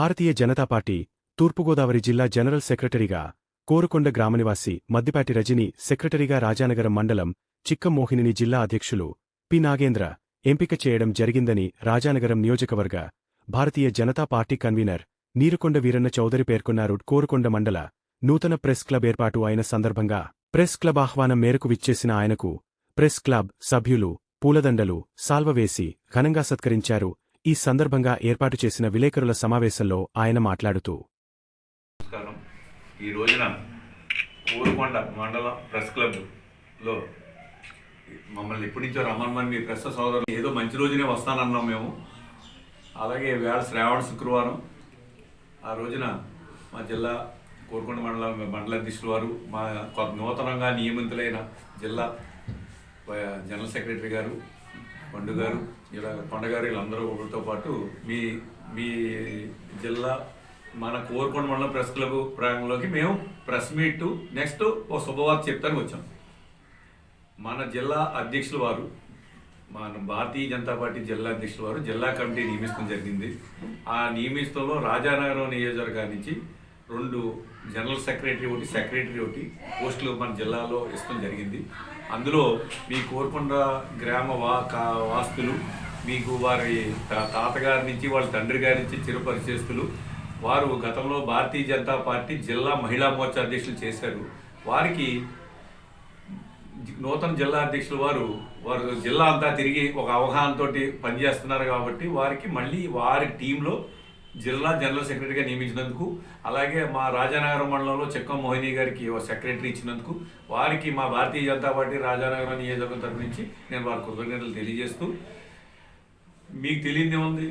భారతీయ Janata party తూర్పుగోదావరి జిల్లా general సెక్రటరీగా కోరుకొండ గ్రామనివాసి మద్దిపాటి రజని సెక్రటరీగా రాజానగరం మండలం చిక్కమోహినిని జిల్లా అధ్యక్షులు పి. నాగేంద్ర ఎంపిక చేయడం జరిగిందని రాజానగరం నియోజకవర్గ భారతీయ జనతా పార్టీ కన్వీనర్ నీరుకొండ వీరన్న చౌదరి పేర్కొన్నారు. కోరుకొండ మండల నూతన ప్రెస్ క్లబ్ ఏర్పాటు అయిన సందర్భంగా ప్రెస్ క్లబ్ ఆహ్వానం మేరకు విచ్చేసిన ఆయనకు ప్రెస్ క్లబ్ సభ్యులు పూలదండలు సాల్వవేసి ఘనంగా సత్కరించారు. ఈ సందర్భంగా ఏర్పాటు చేసిన విలేకరుల సమావేశంలో ఆయన మాట్లాడుతూ నమస్కారం. ఈ రోజున ఊరుకొండ మండల ప్రెస్ క్లబ్లో మమ్మల్ని ఎప్పటి నుంచో రమ్మని మీ ప్రెస్ సోదరులు ఏదో మంచి రోజునే వస్తానన్నాం మేము. అలాగే వేళ శ్రావణ శుక్రవారం. ఆ రోజున మా జిల్లా కోరుకొండ మండల మండల అధ్యక్షుల వారు మా నూతనంగా నియమితులైన జిల్లా జనరల్ సెక్రటరీ గారు పండు గారు ఇలా కొండ అందరూ ఒకరితో పాటు మీ మీ జిల్లా మన కోరుకొండ మండలం ప్రెస్ క్లబ్ ప్రాంగంలోకి మేము ప్రెస్ మీట్ నెక్స్ట్ ఓ శుభవార్త చెప్తానికి వచ్చాం. మన జిల్లా అధ్యక్షుల వారు మన భారతీయ జనతా పార్టీ జిల్లా అధ్యక్షుల వారు జిల్లా కమిటీ నియమించడం జరిగింది. ఆ నియమిస్తంలో రాజానగరం నియోజకవర్గం నుంచి రెండు జనరల్ సెక్రటరీ ఒకటి సెక్రటరీ ఒకటి పోస్టులు మన జిల్లాలో ఇష్టం జరిగింది. అందులో మీ కోరుకొండ గ్రామ వా కా- వాస్తులు మీకు వారి తా- తాతగారి నుంచి వాళ్ళ తండ్రి గారి నుంచి చిరపరిచేస్తులు. వారు గతంలో భారతీయ జనతా పార్టీ జిల్లా మహిళా మోర్చా అధ్యక్షులు చేశారు. వారికి నూతన జిల్లా అధ్యక్షుల వారు వారు జిల్లా అంతా తిరిగి ఒక అవగాహనతోటి పనిచేస్తున్నారు కాబట్టి వారికి మళ్ళీ వారి టీంలో జిల్లా జనరల్ సెక్రటరీగా నియమించినందుకు అలాగే మా రాజానగరం మండలంలో చెక్కం మోహిని గారికి ఒక సెక్రటరీ ఇచ్చినందుకు వారికి మా భారతీయ జనతా పార్టీ రాజానగరం నియోజకవర్గం తరఫు నుంచి నేను వారి కృతజ్ఞతలు తెలియజేస్తూ మీకు తెలియదు ఏముంది?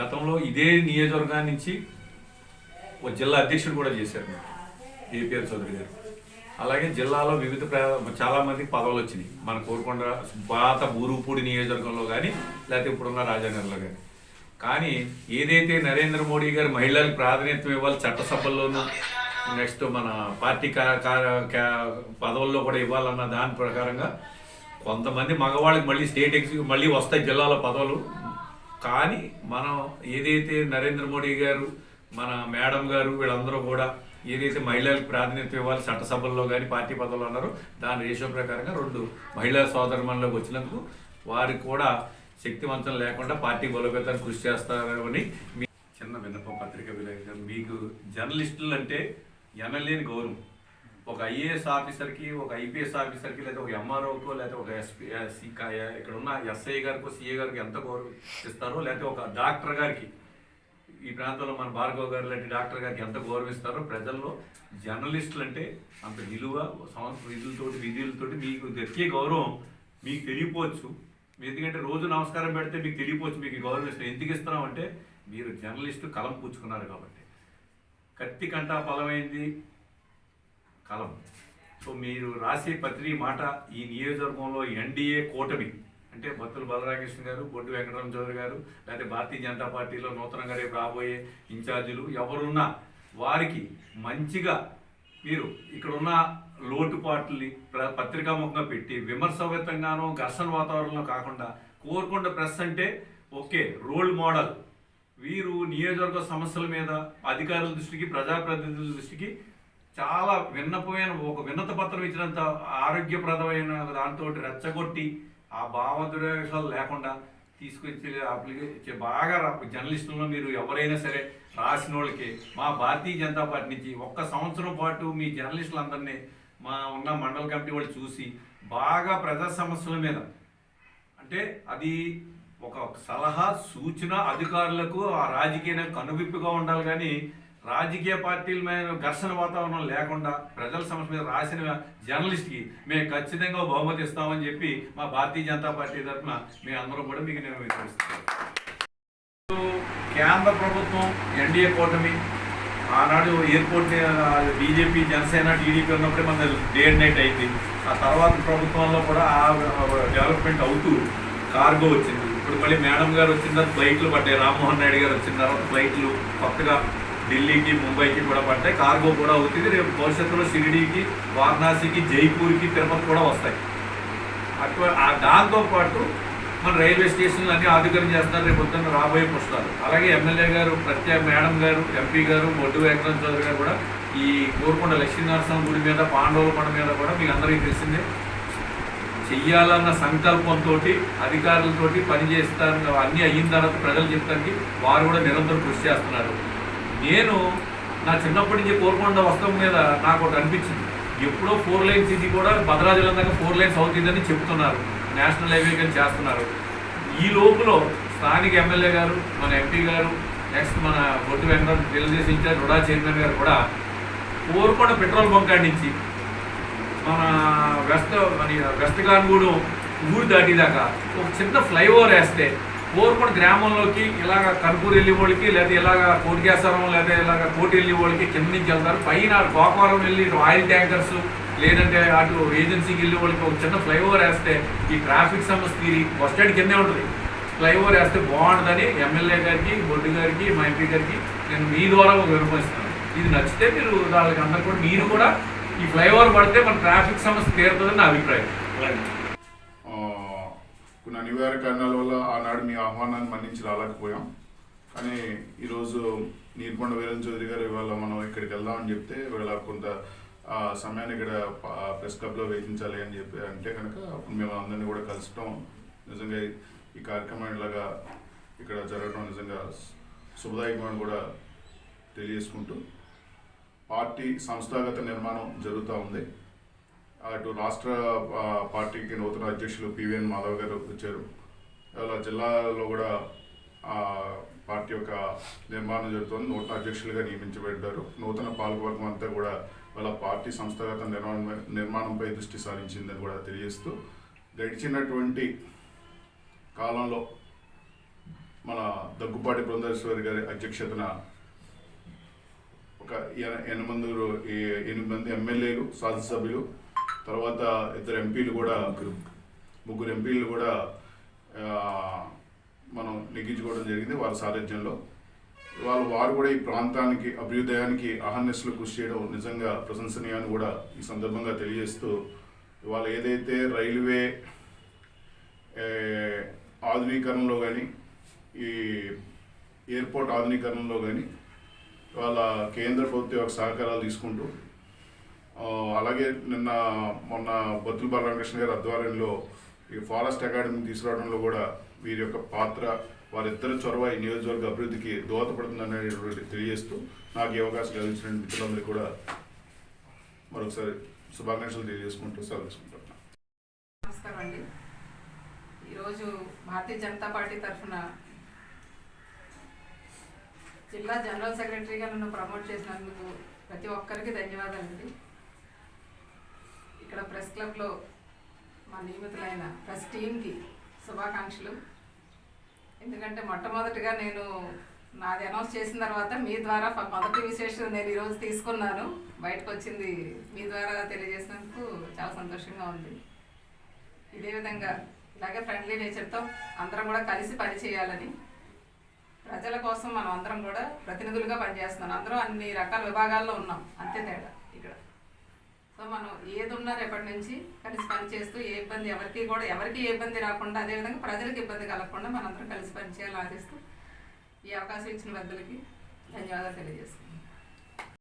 గతంలో ఇదే నియోజకవర్గం నుంచి ఒక జిల్లా అధ్యక్షుడు కూడా చేశారు ఏపీఆర్ చౌదరి గారు. అలాగే జిల్లాలో వివిధ చాలామంది పదవులు వచ్చినాయి. మన కోరుకొండ పాత బూరుపూడి నియోజకవర్గంలో కానీ లేకపోతే ఇప్పుడున్న రాజానగర్లో కానీ కానీ ఏదైతే నరేంద్ర మోడీ గారు మహిళలకు ప్రాధాన్యత ఇవ్వాలి చట్టసభల్లోనూ నెక్స్ట్ మన పార్టీ పదవుల్లో కూడా ఇవ్వాలన్న దాని ప్రకారంగా కొంతమంది మగవాళ్ళకి మళ్ళీ స్టేట్ ఎగ్జిక్యూ మళ్ళీ వస్తాయి జిల్లాలో పదవులు. కానీ మనం ఏదైతే నరేంద్ర మోడీ గారు మన మేడం గారు వీళ్ళందరూ కూడా ఏదైతే మహిళలకు ప్రాధాన్యత ఇవ్వాలి చట్టసభల్లో కానీ పార్టీ పదవులు అన్నారో దాని రేషియో ప్రకారంగా రెండు మహిళా సోదరుమణులకు వచ్చినందుకు వారికి కూడా శక్తివంతం లేకుండా పార్టీ బలోపేతానికి కృషి చేస్తారని మీ చిన్న విన్నపం పత్రిక విలేకరు మీకు జర్నలిస్టులు అంటే ఎనలేని గౌరవం. ఒక ఐఏఎస్ ఆఫీసర్కి ఒక ఐపీఎస్ ఆఫీసర్కి లేదా ఒక ఎంఆర్ఓకో లేదా ఒక ఎస్పీ ఇక్కడ ఉన్న ఎస్ఐ గారికో సిఏ గారికి ఎంత గౌరవం ఇస్తారో లేకపోతే ఒక డాక్టర్ గారికి ఈ ప్రాంతంలో మన భార్గవ్ గారు లాంటి డాక్టర్ గారికి ఎంత గౌరవిస్తారో ప్రజల్లో జర్నలిస్టులు అంటే అంత విలువ సంవత్సరం విధులతోటి విధులతోటి మీకు దక్కే గౌరవం. మీకు తెలియపోవచ్చు. ఎందుకంటే రోజు నమస్కారం పెడితే మీకు తెలియపోవచ్చు మీకు గౌరవం ఇస్తాం. ఎందుకు ఇస్తున్నాం అంటే మీరు జర్నలిస్టు కలం పుచ్చుకున్నారు కాబట్టి. కత్తి కంటా బలమైంది కలం. సో మీరు రాసే ప్రతి మాట ఈ నియోజకవర్గంలో ఎన్డీఏ కూటమి అంటే బొత్తుల బలరామకృష్ణ గారు బొడ్డు వెంకటరామ చౌదరి గారు లేకపోతే భారతీయ జనతా పార్టీలో నూతనంగా రేపు రాబోయే ఇన్ఛార్జీలు ఎవరున్నా వారికి మంచిగా మీరు ఇక్కడ ఉన్న లోటుపాట్లని ప్ర- పత్రికాముఖంగా పెట్టి విమర్శవేతంగానో ఘర్షణ వాతావరణంలో కాకుండా కోరుకొండ ప్రెస్ అంటే ఓకే రోల్ మోడల్. వీరు నియోజకవర్గ సమస్యల మీద అధికారుల దృష్టికి ప్రజాప్రతినిధుల దృష్టికి చాలా విన్నపమైన ఒక విన్నత పత్రం ఇచ్చినంత ఆరోగ్యప్రదమైన దాంతో రెచ్చగొట్టి ఆ భావోద్వేషాలు లేకుండా తీసుకొచ్చే అప్లికే బాగా రా- మీరు ఎవరైనా సరే రాసిన వాళ్ళకి మా భారతీయ జనతా పార్టీ నుంచి ఒక్క సంవత్సరం పాటు మీ జర్నలిస్టులందరినీ మా ఉన్న మండల కమిటీ వాళ్ళు చూసి బాగా ప్రజా సమస్యల మీద అంటే అది ఒక సలహా సూచన అధికారులకు ఆ రాజకీయ కనువిప్పుగా ఉండాలి కానీ రాజకీయ పార్టీల మీద ఘర్షణ వాతావరణం లేకుండా ప్రజల సమస్య మీద రాసిన జర్నలిస్ట్కి మేము ఖచ్చితంగా బహుమతి ఇస్తామని చెప్పి మా భారతీయ జనతా పార్టీ తరఫున మీ అందరూ కూడా మీకు నేను కేంద్ర ప్రభుత్వం ఎన్డీఏ కూటమి ఆనాడు ఎయిర్పోర్ట్ బీజేపీ జనసేన టీడీపీ ఉన్నప్పుడే మన డే అండ్ నైట్ అయింది. ఆ తర్వాత ప్రభుత్వంలో కూడా ఆ డెవలప్మెంట్ అవుతూ కార్గో వచ్చింది. ఇప్పుడు మళ్ళీ మేడం గారు వచ్చిన తర్వాత ఫ్లైట్లు పడ్డాయి. రామ్మోహన్ నాయుడు గారు వచ్చిన తర్వాత ఫ్లైట్లు కొత్తగా ఢిల్లీకి ముంబైకి కూడా పడ్డాయి. కార్గో కూడా అవుతుంది. రేపు భవిష్యత్తులో షిరిడీకి వారణాసికి జైపూర్కి తిరుపతి కూడా వస్తాయి. అటు ఆ దాంతో పాటు మన రైల్వే స్టేషన్లు అన్నీ ఆధుకరణ చేస్తున్నారు. రేపు పొద్దున్న రాబోయే పుస్తకాలు. అలాగే ఎమ్మెల్యే గారు ప్రత్యేక మేడం గారు ఎంపీ గారు మొడ్డు వెంకటరామ చౌదరి గారు కూడా ఈ కోరుకొండ లక్ష్మీనరసింహ గుడి మీద పాండవుల కొండ మీద కూడా మీకు అందరికీ తెలిసిందే. చెయ్యాలన్న సంకల్పంతో అధికారులతోటి పనిచేస్తారు అన్నీ అయిన తర్వాత ప్రజలు చెప్తానికి వారు కూడా నిరంతరం కృషి చేస్తున్నారు. నేను నా చిన్నప్పటి నుంచి కోరుకొండ వస్త్రం మీద నాకు ఒకటి అనిపించింది. ఎప్పుడో ఫోర్ లైన్స్ ఇది కూడా భద్రాచలం దాకా ఫోర్ లైన్స్ అవుతుందని చెప్తున్నారు. నేషనల్ హైవే కానీ చేస్తున్నారు. ఈ లోపల స్థానిక ఎమ్మెల్యే గారు మన ఎంపీ గారు నెక్స్ట్ మన Bottu Venkata Telugudesam incharge RUDA chairman గారు కూడా కోరుకొండ పెట్రోల్ బంక్ కాడి నుంచి మన వెస్ట్ మన వెస్ట్ కాన్గూడెం ఊరు దాటిదాకా ఒక చిన్న ఫ్లైఓవర్ వేస్తే కోరుకొండ గ్రామంలోకి ఇలాగ కనుపూరు వెళ్ళే వాళ్ళకి లేదా ఇలాగ కోటికేశ్వరం లేదా ఇలాగ కోటి వెళ్ళే వాళ్ళకి కింద నుంచి వెళ్తారు. పైన గోకవరం వెళ్ళి ఆయిల్ ట్యాంకర్స్ లేదంటే అటు ఏజెన్సీకి వెళ్ళే వాళ్ళకి ఒక చిన్న ఫ్లైఓవర్ వేస్తే ఈ ట్రాఫిక్ సమస్య తీరి బస్ స్టాండ్ కిందే ఉంటుంది. ఫ్లైఓవర్ వేస్తే బాగుంటుందని ఎమ్మెల్యే గారికి బొడ్డు గారికి మా ఎంపీ గారికి నేను మీ ద్వారా ఒక విమర్శిస్తున్నాను ఇది నచ్చితే మీరు వాళ్ళకి అందరు కూడా మీరు కూడా ఈ ఫ్లైఓవర్ పడితే మన ట్రాఫిక్ సమస్య తీరుతుందని నా అభిప్రాయం. కొన్ని అనివార్య కారణాల వల్ల ఆనాడు మీ ఆహ్వానాన్ని మన్నించి రాలేకపోయాం. కానీ ఈరోజు నీర్కొండ వీరేంద్ర చౌదరి గారు ఇవాళ మనం ఇక్కడికి వెళ్దామని చెప్తే ఇవాళ కొంత సమయాన్ని ఇక్కడ ప్రెస్ క్లబ్లో వేయించాలి అని చెప్పి అంటే కనుక అప్పుడు మేము అందరినీ కూడా కలుసుకోవడం నిజంగా ఈ కార్యక్రమం ఇలాగా ఇక్కడ జరగడం నిజంగా శుభదాయకమని కూడా తెలియజేసుకుంటూ పార్టీ సంస్థాగత నిర్మాణం జరుగుతూ ఉంది. అటు రాష్ట్ర ఆ, పార్టీకి నూతన అధ్యక్షులు పివిఎన్ మాధవ్ గారు వచ్చారు. అలా జిల్లాలో కూడా ఆ, పార్టీ యొక్క నిర్మాణం జరుగుతుంది. నూతన అధ్యక్షులుగా నియమించబడ్డారు. నూతన పాలకవర్గం అంతా కూడా వాళ్ళ పార్టీ సంస్థాగత నిర్మాణం నిర్మాణంపై దృష్టి సారించిందని కూడా తెలియజేస్తూ గడిచినటువంటి కాలంలో మన దగ్గుపాటి బృందేశ్వరి గారి అధ్యక్షతన ఒక ఎన- ఎనిమిది ఎనిమిది మంది ఎమ్మెల్యేలు శాసనసభ్యులు తర్వాత ఇద్దరు ఎంపీలు కూడా ముగ్గురు. ఎంపీలు కూడా మనం నెగ్గించుకోవడం జరిగింది వారి సారథ్యంలో. వాళ్ళు వారు కూడా ఈ ప్రాంతానికి అభ్యుదయానికి అహర్నిశలు కృషి చేయడం నిజంగా ప్రశంసనీయాన్ని కూడా ఈ సందర్భంగా తెలియజేస్తూ ఇవాళ ఏదైతే రైల్వే ఆధునీకరణలో కానీ ఈ ఎయిర్పోర్ట్ ఆధునీకరణలో కానీ వాళ్ళ కేంద్ర ప్రభుత్వం యొక్క సహకారాలు తీసుకుంటూ అలాగే నిన్న మొన్న బొత్తుల బాలరామకృష్ణ గారి ఆధ్వర్యంలో ఈ ఫారెస్ట్ అకాడమీ తీసుకురావడంలో కూడా వీరి యొక్క పాత్ర వారిద్దరు చొరవ ఈ నియోజకవర్గ అభివృద్ధికి దోహదపడుతుందనేటువంటి తెలియజేస్తూ నాకు ఈ అవకాశం కలిగించిన మిత్రులందరూ కూడా మరొకసారి శుభాకాంక్షలు తెలియజేసుకుంటూ సెలవుకుంటున్నాను నమస్కారం అండి. ఈరోజు భారతీయ జనతా పార్టీ తరఫున జిల్లా జనరల్ సెక్రటరీగా నన్ను ప్రమోట్ చేసినందుకు ప్రతి ఒక్కరికి ధన్యవాదాలండి. ఇక్కడ ప్రెస్ క్లబ్లో మా నియమితులైన ప్రెస్ టీంకి శుభాకాంక్షలు. ఎందుకంటే మొట్టమొదటిగా నేను నాది అనౌన్స్ చేసిన తర్వాత మీ ద్వారా మొదటి విశేషం నేను ఈరోజు తీసుకున్నాను. బయటకు వచ్చింది మీ ద్వారా తెలియజేసినందుకు చాలా సంతోషంగా ఉంది. ఇదే విధంగా ఇలాగే ఫ్రెండ్లీ నేచర్తో అందరం కూడా కలిసి పనిచేయాలని ప్రజల కోసం మనం అందరం కూడా ప్రతినిధులుగా పనిచేస్తున్నాం. అందరం అన్ని రకాల విభాగాల్లో ఉన్నాం. అంతే తేడా. సో మనం ఏది ఉన్నా రేపటి నుంచి కలిసి పనిచేస్తూ ఏ ఇబ్బంది ఎవరికి కూడా ఎవరికి ఏ ఇబ్బంది రాకుండా అదేవిధంగా ప్రజలకు ఇబ్బంది కలగకుండా మనందరం కలిసి పనిచేయాలని ఆశిస్తూ ఈ అవకాశం ఇచ్చిన పెద్దలకి ధన్యవాదాలు తెలియజేస్తున్నాం